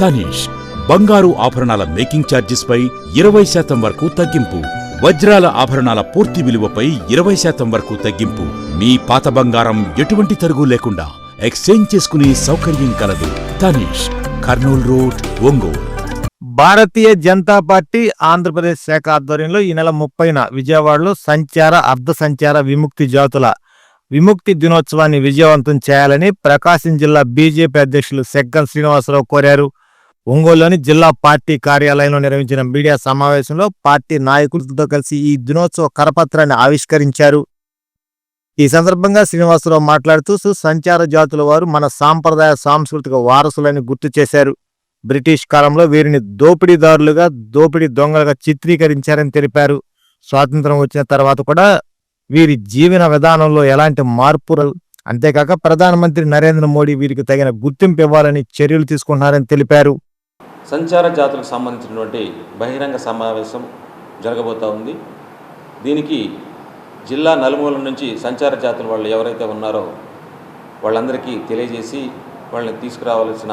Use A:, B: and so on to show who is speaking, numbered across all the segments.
A: తనీష్ బంగారు ఆభరణాల మేకింగ్ ఛార్జెస్పై ఇరవై శాతం వరకు తగ్గింపు వజ్రాల ఆభరణాల పూర్తి విలువపై ఇరవై శాతం వరకు తగ్గింపు. మీ పాత బంగారం ఎటువంటి తరుగు లేకుండా ఎక్స్చేంజ్ చేసుకునే సౌకర్యం కలదు. తనీష్ కర్నూల్ రోడ్ ఒంగోలు.
B: భారతీయ జనతా పార్టీ ఆంధ్రప్రదేశ్ శాఖ ఆధ్వర్యంలో ఈ నెల ముప్పైన విజయవాడలో సంచార అర్ధ సంచార విముక్తి జాతుల విముక్తి దినోత్సవాన్ని విజయవంతం చేయాలని ప్రకాశం జిల్లా బీజేపీ అధ్యక్షులు సెగ్గం శ్రీనివాసరావు కోరారు. ఒంగోలులోని జిల్లా పార్టీ కార్యాలయంలో నిర్వహించిన మీడియా సమావేశంలో పార్టీ నాయకులతో కలిసి ఈ దినోత్సవ కరపత్రాన్ని ఆవిష్కరించారు. ఈ సందర్భంగా శ్రీనివాసరావు మాట్లాడుతూ సంచార జాతుల వారు మన సాంప్రదాయ సాంస్కృతిక వారసులని గుర్తు చేశారు. బ్రిటిష్ కాలంలో వీరిని దోపిడీదారులుగా దోపిడీ దొంగలుగా చిత్రీకరించారని తెలిపారు. స్వాతంత్రం వచ్చిన తర్వాత కూడా వీరి జీవన విధానంలో ఎలాంటి మార్పు అంతేకాక ప్రధానమంత్రి నరేంద్ర మోడీ వీరికి తగిన గుర్తింపు ఇవ్వాలని చర్యలు తీసుకుంటున్నారని తెలిపారు.
C: సంచార జాతులకు సంబంధించినటువంటి బహిరంగ సమావేశం జరగబోతా ఉంది. దీనికి జిల్లా నలుమూల నుంచి సంచార జాతుల వాళ్ళు ఎవరైతే ఉన్నారో వాళ్ళందరికీ తెలియజేసి వాళ్ళని తీసుకురావాల్సిన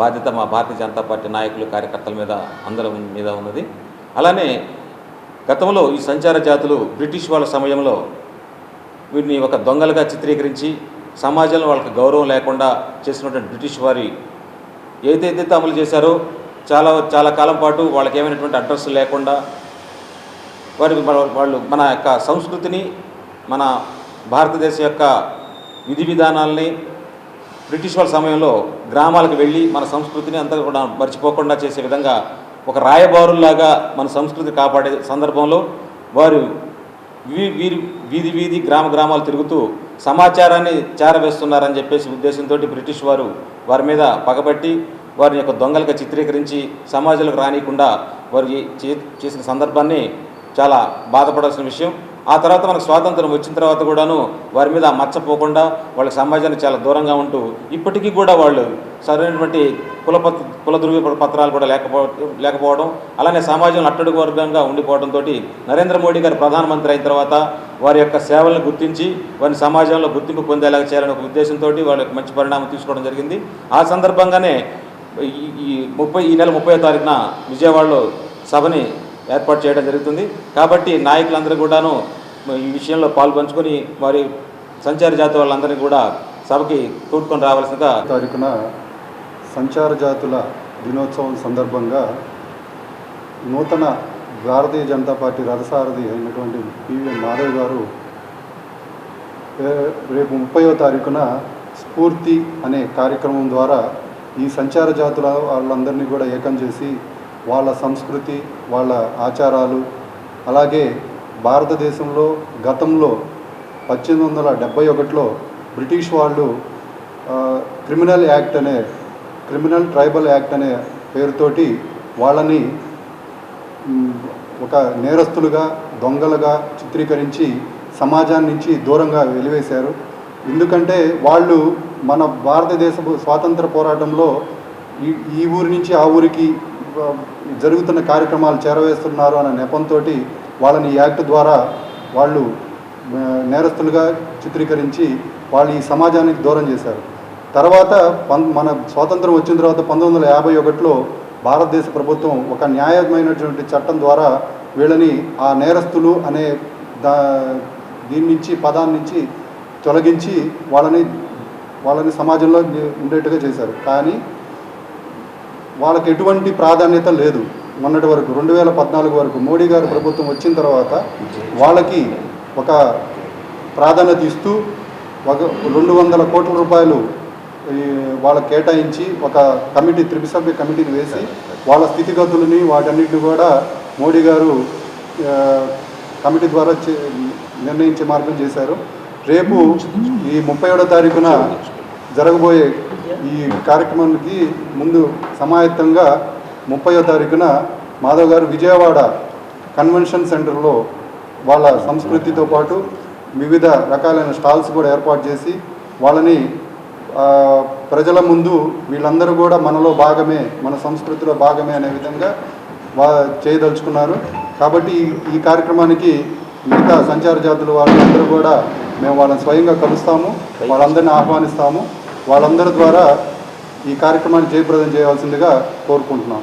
C: బాధ్యత మా భారతీయ జనతా పార్టీ నాయకులు కార్యకర్తల మీద అందరం మీద ఉన్నది. అలానే గతంలో ఈ సంచార జాతులు బ్రిటిష్ వాళ్ళ సమయంలో వీరిని ఒక దొంగలుగా చిత్రీకరించి సమాజంలో వాళ్ళకి గౌరవం లేకుండా చేసినటువంటి బ్రిటిష్ వారి ఏదైతే అమలు చేశారో చాలా చాలా కాలం పాటు వాళ్ళకి ఏమైనటువంటి అడ్రస్ లేకుండా వారి వాళ్ళు మన యొక్క సంస్కృతిని మన భారతదేశం యొక్క విధి విధానాల్ని బ్రిటిష్ వాళ్ళ సమయంలో గ్రామాలకు వెళ్ళి మన సంస్కృతిని అంతా కూడా మర్చిపోకుండా చేసే విధంగా ఒక రాయబారుల్లాగా మన సంస్కృతి కాపాడే సందర్భంలో వారు వీ- వీరి వీధి వీధి గ్రామ గ్రామాలు తిరుగుతూ సమాచారాన్ని చేరవేస్తున్నారని చెప్పేసి ఉద్దేశంతో బ్రిటిష్ వారు వారి మీద పగబట్టి వారిని యొక్క దొంగలుగా చిత్రీకరించి సమాజంలోకి రానియకుండా వారికి చే- చేసిన సందర్భాన్ని చాలా బాధపడాల్సిన విషయం. ఆ తర్వాత మనకు స్వాతంత్రం వచ్చిన తర్వాత కూడాను వారి మీద ఆ వాళ్ళ సమాజానికి చాలా దూరంగా ఉంటూ ఇప్పటికీ కూడా వాళ్ళు సరైనటువంటి కుల కుల ధృవీ పత్రాలు కూడా లేకపో లేకపోవడం అలానే సమాజంలో అట్టడుగు వర్గంగా ఉండిపోవడంతో నరేంద్ర మోడీ గారు ప్రధానమంత్రి అయిన తర్వాత వారి యొక్క సేవలను గుర్తించి వారిని సమాజంలో గుర్తింపు పొందేలాగా చేయాలనే ఒక ఉద్దేశంతో వాళ్ళకి మంచి పరిణామం తీసుకోవడం జరిగింది. ఆ సందర్భంగానే ఈ- ఈ ముప్పై ఈ నెల ముప్పై తారీఖున విజయవాడలో సభని ఏర్పాటు చేయడం జరుగుతుంది. కాబట్టి నాయకులందరూ కూడాను ఈ విషయంలో పాల్పంచుకొని వారి సంచార జాతి వాళ్ళందరినీ కూడా సభకి తోడ్కొని రావాల్సిందిగా
D: తారీఖున సంచార జాతుల దినోత్సవం సందర్భంగా నూతన భారతీయ జనతా పార్టీ రథసారథి అయినటువంటి పివి మాధవ్ గారు రేపు ముప్పయో తారీఖున స్ఫూర్తి అనే కార్యక్రమం ద్వారా ఈ సంచార జాతుల వాళ్ళందరినీ కూడా ఏకం చేసి వాళ్ళ సంస్కృతి వాళ్ళ ఆచారాలు అలాగే భారతదేశంలో గతంలో పద్దెనిమిది వందల డెబ్బై ఒకటిలో బ్రిటిష్ వాళ్ళు క్రిమినల్ యాక్ట్ అనే క్రిమినల్ ట్రైబల్ యాక్ట్ అనే పేరుతోటి వాళ్ళని ఒక నేరస్తులుగా దొంగలుగా చిత్రీకరించి సమాజాన్ని నుంచి దూరంగా వెలివేశారు. ఎందుకంటే వాళ్ళు మన భారతదేశపు స్వాతంత్ర పోరాటంలో ఈ ఈ ఊరి నుంచి ఆ ఊరికి జరుగుతున్న కార్యక్రమాలు చేరవేస్తున్నారు అనే నెపంతో వాళ్ళని యాక్ట్ ద్వారా వాళ్ళు నేరస్తులుగా చిత్రీకరించి వాళ్ళు ఈ సమాజానికి దూరం చేశారు. తర్వాత పం మన స్వాతంత్రం వచ్చిన తర్వాత పంతొమ్మిది వందల యాభై ఒకటిలో భారతదేశ ప్రభుత్వం ఒక న్యాయమైనటువంటి చట్టం ద్వారా వీళ్ళని ఆ నేరస్తులు అనే దా దీని నుంచి పదాన్ని నుంచి తొలగించి వాళ్ళని వాళ్ళని సమాజంలో ఉండేట్టుగా చేశారు. కానీ వాళ్ళకి ఎటువంటి ప్రాధాన్యత లేదు. మొన్నటి వరకు రెండు వేల పద్నాలుగు వరకు మోడీ గారి ప్రభుత్వం వచ్చిన తర్వాత వాళ్ళకి ఒక ప్రాధాన్యత ఇస్తూ ఒక రెండు వందల కోట్ల రూపాయలు వాళ్ళకి కేటాయించి ఒక కమిటీ త్రిసభ్య కమిటీని వేసి వాళ్ళ స్థితిగతులని వాటన్నిటిని కూడా మోడీ గారు కమిటీ ద్వారా చే- నిర్ణయించే మార్గం చేశారు. రేపు ఈ ముప్పై ఏడో తారీఖున జరగబోయే ఈ కార్యక్రమానికి ముందు సమాయత్తంగా ముప్పయో తారీఖున మాధవ్ గారు విజయవాడ కన్వెన్షన్ సెంటర్లో వాళ్ళ సంస్కృతితో పాటు వివిధ రకాలైన స్టాల్స్ కూడా ఏర్పాటు చేసి వాళ్ళని ప్రజల ముందు వీళ్ళందరూ కూడా మనలో భాగమే మన సంస్కృతిలో భాగమే అనే విధంగా వా చేయదలుచుకున్నారు. కాబట్టి ఈ- కార్యక్రమానికి మిగతా సంచార జాతుల వాళ్ళందరూ కూడా మేము వాళ్ళని స్వయంగా కలుస్తాము వాళ్ళందరినీ ఆహ్వానిస్తాము. వాళ్ళందరి ద్వారా ఈ కార్యక్రమాన్ని జయప్రదం చేయవలసిందిగా కోరుకుంటున్నాం.